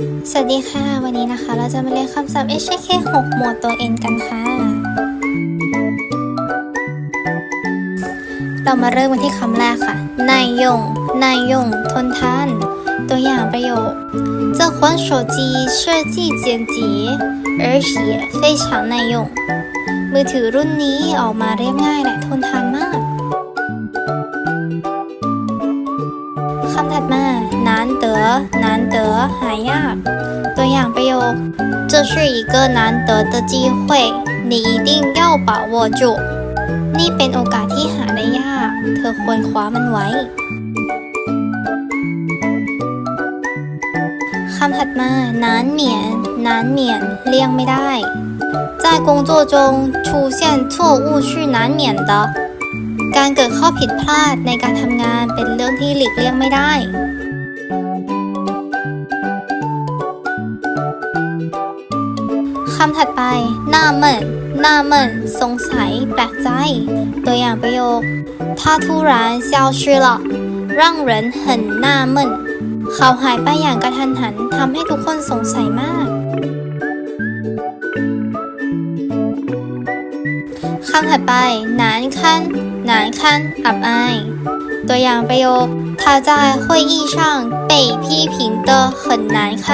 สวัสดีค่ะ วันนี้นะคะ เราจะมาเรียนคำศัพท์ HK 6 หมวดตัว N กันค่ะ เรามาเริ่มกันที่คำแรกค่ะนายยงนายยงทนทาน ตัวอย่างประโยค这款手机设计简洁而且非常耐用มือถือรุ่นนี้ออกมาเรียบง่ายและทนทานมาก คำถัดมานานเต๋อนานเต๋อหายาก ตัว ก อย่างประโยค这是一个难得的机会你一定要把握住นี่เป็นโอกาสที่หาได้ยาก เธอควรคว้ามันไว้ คำถัดมานานเหมียนนานเหมียนเลี่ยงไม่ได้在工作中出现错误是难免的การเกิดข้อผิดพลาดในการทำงานเป็นเรื่องที่หลีกเลี่ยงไม่ได้ ำถัดไปหน้าเมินหน้าเมินสงสัย แปลกใจ ตัวอย่างประโยค他突然消失了让人很纳闷เขาหายไปอย่างกระทันหันทำให้ทุกคนสงสัยมาก คำถัดไปนานคันนานคันอับอาย ตัวอย่างประโยค他在会议上被批评得很难堪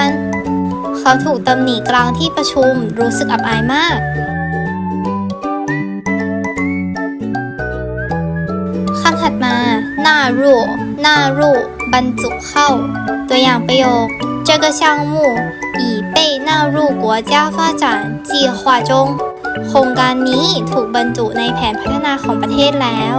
เขาถูกตำหนิกลางที่ประชุมรู้สึกอับอายมาก คำถัดมาหน้ารูหน้ารูบรรจุเข้า ตัวอย่างประโยค这个项目已被纳入国家发展计划中โครงการนี้ถูกบรรจุในแผนพัฒนาของประเทศแล้ว